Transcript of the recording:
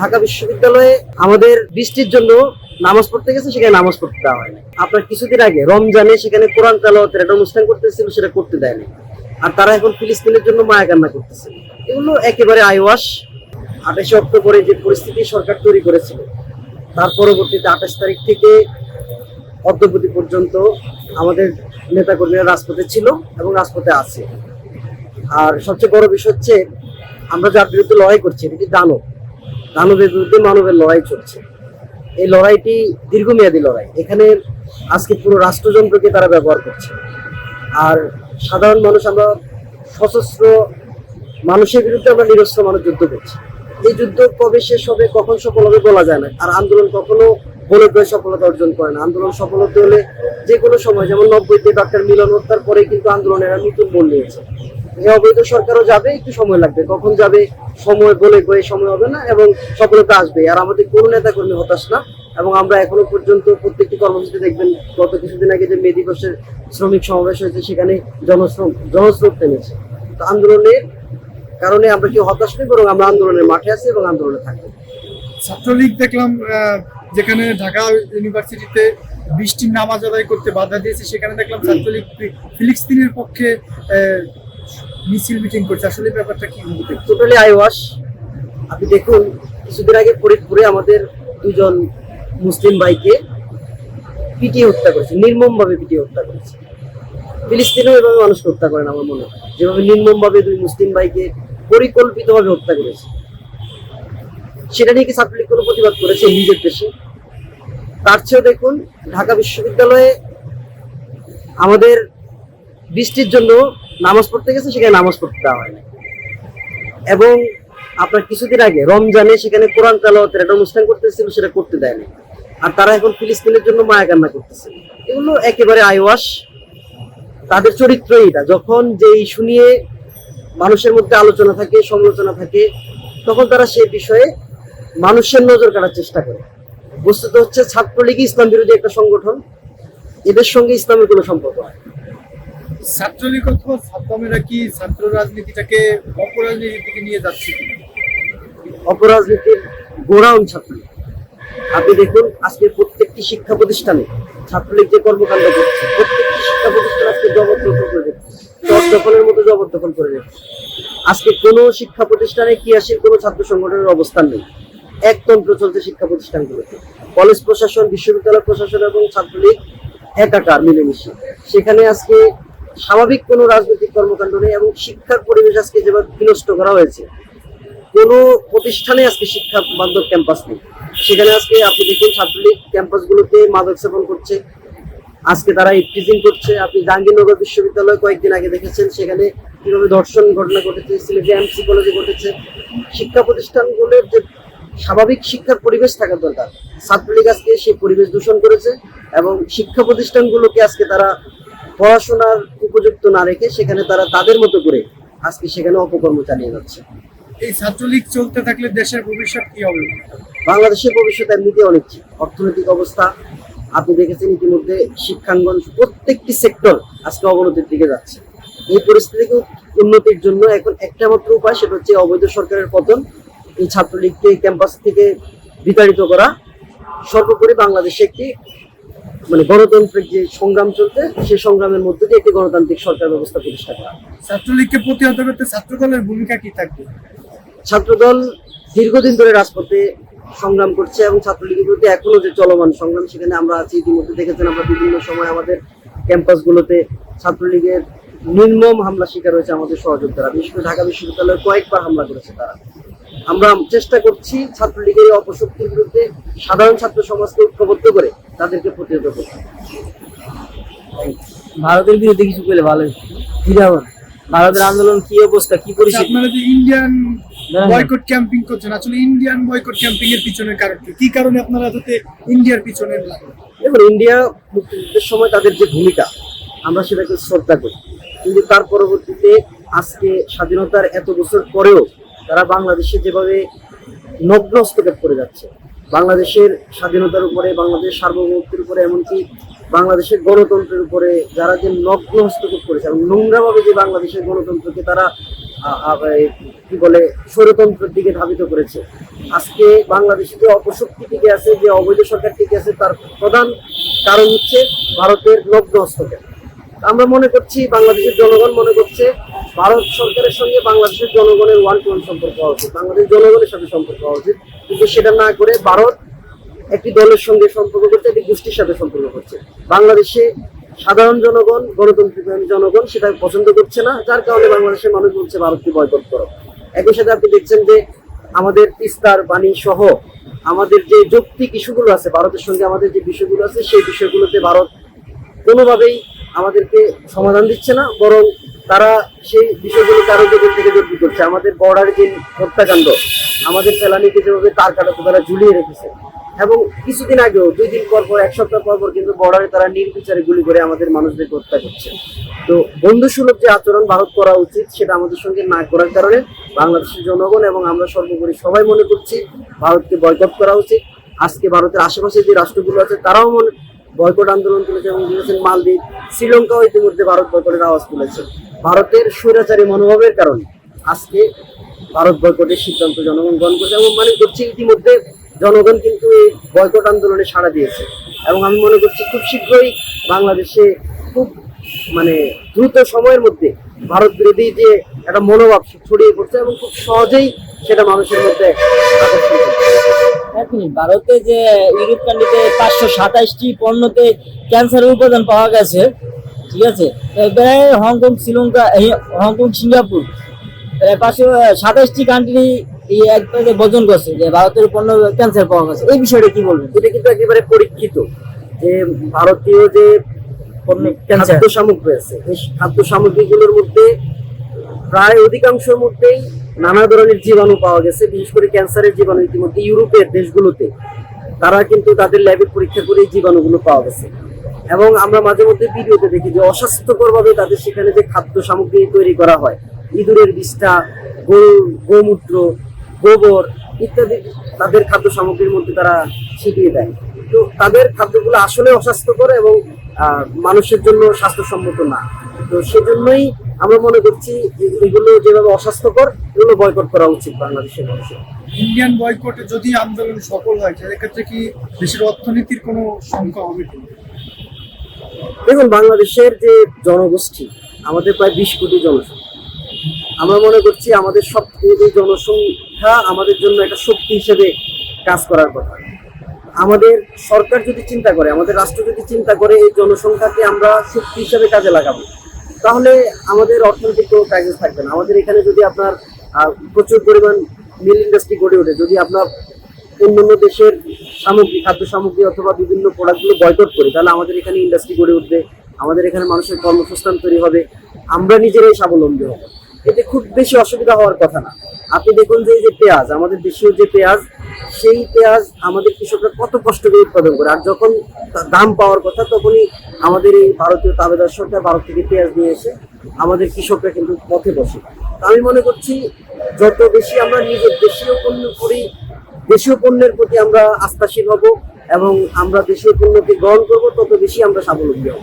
ঢাকা বিশ্ববিদ্যালয়ে আমাদের বৃষ্টির জন্য নামাজ পড়তে গেছে, সেখানে নামাজ পড়তে দেওয়া হয়নি। আপনার কিছুদিন আগে রমজানে সেখানে কোরআন তেলাওয়াতের একটা অনুষ্ঠান করতেছিল, সেটা করতে দেয়নি। আর তারা এখন ফিলিস্তিনের জন্য মায়া কান্না করতেছে এগুলো একেবারে আইওয়াস। আঠাশে অক্টোবরে যে পরিস্থিতি সরকার তৈরি করেছিল, তার পরবর্তীতে আঠাশ তারিখ থেকে অদ্যবধি পর্যন্ত আমাদের নেতাকর্মীরা রাজপথে ছিল এবং রাজপথে আছে। আর সবচেয়ে বড় বিষয় হচ্ছে, আমরা যার বিরুদ্ধে লড়াই করছি, এটি দানব দানবের বিরুদ্ধে মানবের লড়াই চলছে। এই লড়াইটি দীর্ঘমেয়াদী লড়াই। এখানে আজকে পুরো রাষ্ট্রযন্ত্রকে তারা ব্যবহার করছে। আর সাধারণ মানুষ আমরা সশস্ত্র মানুষের বিরুদ্ধে আমরা নিরস্ত্র মানুষ যুদ্ধ করছি। এই যুদ্ধ কবে শেষ হবে, কখন সফল হবে বলা যায় না। আর আন্দোলন কখনো বলে করে সফলতা অর্জন করে না। আন্দোলন সফল হতে হলে যে কোনো সময়, যেমন নব্বইতে ডাক্তার মিলন হত্যার পরে কিন্তু আন্দোলনের নতুন মূল নিয়েছে। এই অবৈধ সরকারও যাবে, একটু সময় লাগবে। কখন যাবে, সময় বলে করে সময় হবে না এবং সফলতা আসবে। আর আমাদের কোনো নেতা কর্মী হতাশ না এবং আমরা এখনও পর্যন্ত প্রত্যেকটি কর্মসূচি দেখবেন, গত কিছুদিন আগে যে মে দিবসের শ্রমিক সমাবেশ হয়েছে, সেখানে জনশ্রম, জনস্রোত টেনেছে তো আন্দোলনের কারণে আমরা কি হতাশ নই, বরং আমরা আন্দোলনের মাঠে আছি এবং আন্দোলনে থাকব। ছাত্রলীগ দেখলাম যেখানে ঢাকা ইউনিভার্সিটিতে বৃষ্টির নামাজ আদায় করতে বাধা দিয়েছে, সেখানে দেখলাম ছাত্রলীগ ফিলিস্তিনের পক্ষে মিছিল মিটিং করছে। আসলে ব্যাপারটা কি? টোটালি আইওয়াশ আপনি দেখুন, কিছুদিন আগে ফরিদপুরে আমাদের দুজন মুসলিম ভাইকে পিটিয়ে হত্যা করেছে, নির্মমভাবে পিটিয়ে হত্যা করেছে। ফিলিস্তিনেও এভাবে মানুষকে হত্যা করেন আমার মনে হয়। যেভাবে নির্মমভাবে দুই মুসলিম ভাইকে পরিকল্পিতভাবে হত্যা করেছে, সেটা নিয়ে কি ছাত্রলীগ কোনো প্রতিবাদ করেছে নিজের দেশে? তার চেয়েও দেখুন, ঢাকা বিশ্ববিদ্যালয়ে আমাদের বৃষ্টির জন্য নামাজ পড়তে গেছে, সেখানে নামাজ পড়তে দেওয়া হয়নি। এবং আপনার কিছুদিন আগে রমজানে সেখানে কোরআন তেলাওয়াতের একটা অনুষ্ঠান করতেছিল, সেটা করতে দেয়নি। আর তারা এখন ফিলিস্তিনের জন্য মায়া কান্না করতেছে। এগুলো একেবারে আইওয়াস। তাদের চরিত্রই এটা যখন যে ইস্যু নিয়ে মানুষের মধ্যে আলোচনা থাকে, সমালোচনা থাকে, তখন তারা সেই বিষয়ে মানুষের নজর কাটার চেষ্টা করে। বস্তুত হচ্ছে ছাত্রলীগ ইসলাম বিরোধী একটা সংগঠন। এদের সঙ্গে ইসলামের কোনো সম্পর্ক হয়। ছাত্রলীগ অথবা ছাত্রমেরা কি ছাত্র রাজনীতিটাকে অপরাজনীতির দিকে নিয়ে যাচ্ছে? অপরাজনীতির গোড়াউন ছাত্রলীগ। আপনি দেখুন, আজকে প্রত্যেকটি শিক্ষা প্রতিষ্ঠানে ছাত্রলীগ যে কর্মকাণ্ড করছে, প্রত্যেকটি শিক্ষা প্রতিষ্ঠান আজকে জবরদখল করে রেখেছে। জবরদখলের মতো জবরদখল করে রেখেছে। আজকে কোনো শিক্ষা প্রতিষ্ঠানে কি ক্রিয়াশীল কোনো ছাত্র সংগঠনের অবস্থান নেই। একতন্ত্র চলছে শিক্ষা প্রতিষ্ঠানগুলোতে। কলেজ প্রশাসন, বিশ্ববিদ্যালয় প্রশাসন এবং ছাত্রলীগ একাকার মিলেমিশে। সেখানে আজকে স্বাভাবিক কোনো রাজনৈতিক কর্মকাণ্ড নেই এবং শিক্ষার পরিবেশ আজকে যেভাবে বিনষ্ট করা হয়েছে, কোনো প্রতিষ্ঠানে আজকে শিক্ষা বান্ধব ক্যাম্পাস নেই। সেখানে আজকে আপনি দেখুন ছাত্রলীগ ক্যাম্পাসগুলোতে মাদক সেবন করছে, আজকে তারা ইফটিজিং করছে। আপনি জাহাঙ্গীরনগর বিশ্ববিদ্যালয় কয়েকদিন আগে দেখেছেন, সেখানে কীভাবে ধর্ষণ ঘটনা ঘটেছে, সিলেটে এমসি কলেজে ঘটেছে। শিক্ষা প্রতিষ্ঠানগুলোর যে স্বাভাবিক শিক্ষার পরিবেশ থাকা দরকার। ছাত্রলীগ আজকে সেই পরিবেশ দূষণ করেছে এবং শিক্ষা প্রতিষ্ঠানগুলোকে আজকে তারা পড়াশোনার উপযুক্ত না রেখে সেখানে তারা তাদের মতো করে আজকে সেখানে অপকর্ম চালিয়ে যাচ্ছে। এই ছাত্রলীগ চলতে থাকলে দেশের ভবিষ্যৎ কি হবে? বাংলাদেশের ভবিষ্যৎ এমনিতে অনেক অর্থনৈতিক অবস্থা আপনি দেখেছেন ইতিমধ্যে শিক্ষাঙ্গন প্রত্যেকটি সেক্টর আজকে অবনতির দিকে যাচ্ছে। এই পরিস্থিতিকে উন্নতির জন্য এখন একটা মাত্র উপায় সেটা হচ্ছে অবৈধ সরকারের পতন এই ছাত্রলীগকে ক্যাম্পাস থেকে বিতাড়িত করা। সর্বোপরি বাংলাদেশে একটি মানে গণতন্ত্রের যে সংগ্রাম চলছে সেই সংগ্রামের মধ্যে দিয়ে একটি গণতান্ত্রিক সরকার ব্যবস্থা প্রতিষ্ঠা করা। ছাত্রলীগকে প্রতিহত করতে ছাত্রদলের ভূমিকা কি থাকবে? ছাত্রদল দীর্ঘদিন ধরে রাজপথে সংগ্রাম করছে এবং ছাত্রলীগের বিরুদ্ধে এখনও যে চলমান সংগ্রাম সেখানে আমরা আছি ইতিমধ্যে দেখেছেন আমরা বিভিন্ন সময় আমাদের ক্যাম্পাসগুলোতে ছাত্রলীগের নির্মম হামলা শিকার হয়েছে আমাদের সহযোদ্ধারা। বিশেষ করে ঢাকা বিশ্ববিদ্যালয়ে কয়েকবার হামলা করেছে তারা। আমরা চেষ্টা করছি ছাত্রলীগের অপশক্তির বিরুদ্ধে সাধারণ ছাত্র সমাজকে ঐক্যবদ্ধ করে তাদেরকে প্রতিহত করতে ভারতের বিরুদ্ধে কিছু পেলে ভালো যাবেন ভারতের আন্দোলন কি অবস্থা? কি পরিস্থিতি? আপনারা যে ইন্ডিয়ান। বয়কট ক্যাম্পিং করছেন আসলে ইন্ডিয়ান বয়কট ক্যাম্পিং এর পিছনের কারণ কি? কি কারণে আপনারা যাতে ইন্ডিয়ার পিছনে লাগেন এবং ইন্ডিয়া মুক্তিযুদ্ধের সময় তাদের যে ভূমিকা আমরা সেটাকে শ্রদ্ধা করি। কিন্তু তার পরবর্তীতে আজকে স্বাধীনতার এত বছর পরেও তারা বাংলাদেশে যেভাবে নগ্ন হস্তক্ষেপ করে যাচ্ছে বাংলাদেশের স্বাধীনতার উপরে বাংলাদেশের সার্বভৌমত্বের উপরে, এমনকি বাংলাদেশের গণতন্ত্রের উপরে যারা যে নগ্ন হস্তক্ষেপ করেছে এবং নোংরাভাবে যে বাংলাদেশের গণতন্ত্রকে তারা কি বলে স্বৈরতন্ত্রের দিকে ধাবিত করেছে। আজকে বাংলাদেশে যে অপশক্তি টিকে আছে, যে অবৈধ সরকার টিকে আছে, তার প্রধান কারণ হচ্ছে ভারতের নগ্ন হস্তক্ষেপ। আমরা মনে করছি বাংলাদেশের জনগণ মনে করছে ভারত সরকারের সঙ্গে বাংলাদেশের জনগণের ওয়ান টু ওয়ান সম্পর্ক হওয়া উচিত বাংলাদেশ জনগণের সাথে সম্পর্ক হওয়া উচিত। কিন্তু সেটা না করে ভারত একটি দলের সঙ্গে সম্পর্ক করছে, একটি গোষ্ঠীর সাথে সম্পর্ক করছে। বাংলাদেশে সাধারণ জনগণ, গণতান্ত্রিক জনগণ সেটা পছন্দ করছে না, যার কারণে বাংলাদেশের মানুষ বলছে ভারতকে বয়কট করো। একই সাথে আপনি দেখছেন যে আমাদের তিস্তার বাণী সহ আমাদের যে যৌক্তিক ইস্যুগুলো আছে, ভারতের সঙ্গে আমাদের যে বিষয়গুলো আছে, সেই বিষয়গুলোতে ভারত কোনোভাবেই আমাদেরকে সমাধান দিচ্ছে না, বরং তারা সেই বিষয়গুলোকে আরও জোর থেকে জোর করছে। আমাদের বর্ডার যে হত্যাকাণ্ড, আমাদের ফেলানিকে যেভাবে তার কাটাতে তারা ঝুলিয়ে রেখেছে। এবং কিছুদিন আগেও, দুই দিন পর পর, এক সপ্তাহ পর পর কিন্তু বর্ডারে তারা নির্বিচারে গুলি করে আমাদের মানুষদের হত্যা করছে। তো বন্ধুসুলভ যে আচরণ ভারত করা উচিত, সেটা আমাদের সঙ্গে না করার কারণে বাংলাদেশের জনগণ এবং আমরা সর্বোপরি সবাই মনে করছি ভারতকে বয়কট করা উচিত। আজকে ভারতের আশেপাশে যে রাষ্ট্রগুলো আছে, তারাও মনে বয়কট আন্দোলন তুলেছে এবং মালদ্বীপ, শ্রীলঙ্কাও ইতিমধ্যে ভারত বয়কটের আওয়াজ তুলেছে। ভারতের স্বৈরাচারী মনোভাবের কারণে আজকে ভারত বয়কটের সিদ্ধান্ত জনগণ গ্রহণ করেছে এবং মনে করছে ইতিমধ্যে জনগণ কিন্তু এই বয়কট আন্দোলনে সাড়া দিয়েছে। এবং আমি মনে করছি খুব শীঘ্রই বাংলাদেশে খুব মানে দ্রুত সময়ের মধ্যে ভারত বিরোধী যে একটা মনোভাব ছড়িয়ে পড়ছে এবং খুব সহজেই সেটা মানুষের মধ্যে ভারতে যে ইউরোপ কান্ট্রিতে পাঁচশো সাতাশটি পণ্যতে ক্যান্সারের উপাদান পাওয়া গেছে ঠিক আছে? এবারে হংকং শ্রীলঙ্কা হংকং সিঙ্গাপুর। পাঁচশো সাতাশটি কান্ট্রি এই একটাকে বর্জন করছে যে ভারতের পণ্য ক্যান্সার পাওয়া গেছে। এই বিষয়টা কি বলবেন? এটা কিন্তু একেবারে পরীক্ষিত যে ভারতীয় যে খাদ্য সামগ্রী আছে এই খাদ্য সামগ্রীগুলোর মধ্যে প্রায় অধিকাংশের মধ্যেই নানা ধরনের জীবাণু পাওয়া গেছে বিশেষ করে ক্যান্সারের জীবাণু ইতিমধ্যে ইউরোপের দেশগুলোতে। তারা কিন্তু তাদের ল্যাবে পরীক্ষা করে এই জীবাণুগুলো পাওয়া গেছে। এবং আমরা মাঝে মধ্যে ভিডিওতে দেখি যে অস্বাস্থ্যকর ভাবে তাদের সেখানে যে খাদ্য সামগ্রী তৈরি করা হয়। ইঁদুরের বিষ্ঠা, গরু, গোমূত্র, গোবর ইত্যাদি তাদের খাদ্য সামগ্রীর মধ্যে তারা ছিটিয়ে দেয়। তো তাদের খাদ্যগুলো আসলে অস্বাস্থ্যকর এবং মানুষের জন্য স্বাস্থ্যসম্মত না। তো সেজন্যই আমরা মনে করছি এগুলো যেভাবে অস্বাস্থ্যকর, এগুলো বয়কট করা উচিত বাংলাদেশের মানুষের। ইন্ডিয়ান বয়কটে যদি আন্দোলন সফল হয়, সেক্ষেত্রে কি দেশের অর্থনীতির কোনো সংখ্যা হবে? দেখুন, বাংলাদেশের যে জনগোষ্ঠী, আমাদের প্রায় বিশ কোটি জনসংখ্যা। আমরা মনে করছি আমাদের সব জনসংখ্যা আমাদের জন্য একটা শক্তি হিসেবে কাজ করার কথা। আমাদের সরকার যদি চিন্তা করে, আমাদের রাষ্ট্র যদি চিন্তা করে এই জনসংখ্যাকে আমরা শক্তি হিসেবে কাজে লাগাবো, তাহলে আমাদের অর্থনৈতিক কোনো ক্রাইসিস থাকবে না। আমাদের এখানে যদি আপনার প্রচুর পরিমাণ মিল ইন্ডাস্ট্রি গড়ে ওঠে, যদি আপনার অন্যান্য দেশের সামগ্রী, খাদ্য সামগ্রী অথবা বিভিন্ন প্রোডাক্টগুলো বয়কট করি, তাহলে আমাদের এখানে ইন্ডাস্ট্রি গড়ে উঠবে, আমাদের এখানে মানুষের কর্মসংস্থান তৈরি হবে, আমরা নিজেরাই স্বাবলম্বী হব। এতে খুব বেশি অসুবিধা হওয়ার কথা না। আপনি দেখুন যে এই যে পেঁয়াজ, আমাদের দেশীয় যে পেঁয়াজ, সেই পেঁয়াজ আমাদের কৃষকরা কত কষ্ট করে উৎপাদন করে, আর যখন দাম পাওয়ার কথা, তখনই আমাদের এই ভারতীয় তাবেদার সরকার ভারত থেকে পেঁয়াজ নিয়ে এসে আমাদের কৃষকরা কিন্তু পথে বসে। আমি মনে করছি, যত বেশি আমরা নিজের দেশীয় পণ্য করি দেশীয় পণ্যের প্রতি আমরা আস্থাশীল হব এবং আমরা দেশীয় পণ্যকে গ্রহণ করব, তত বেশি আমরা স্বাবলম্বী হব।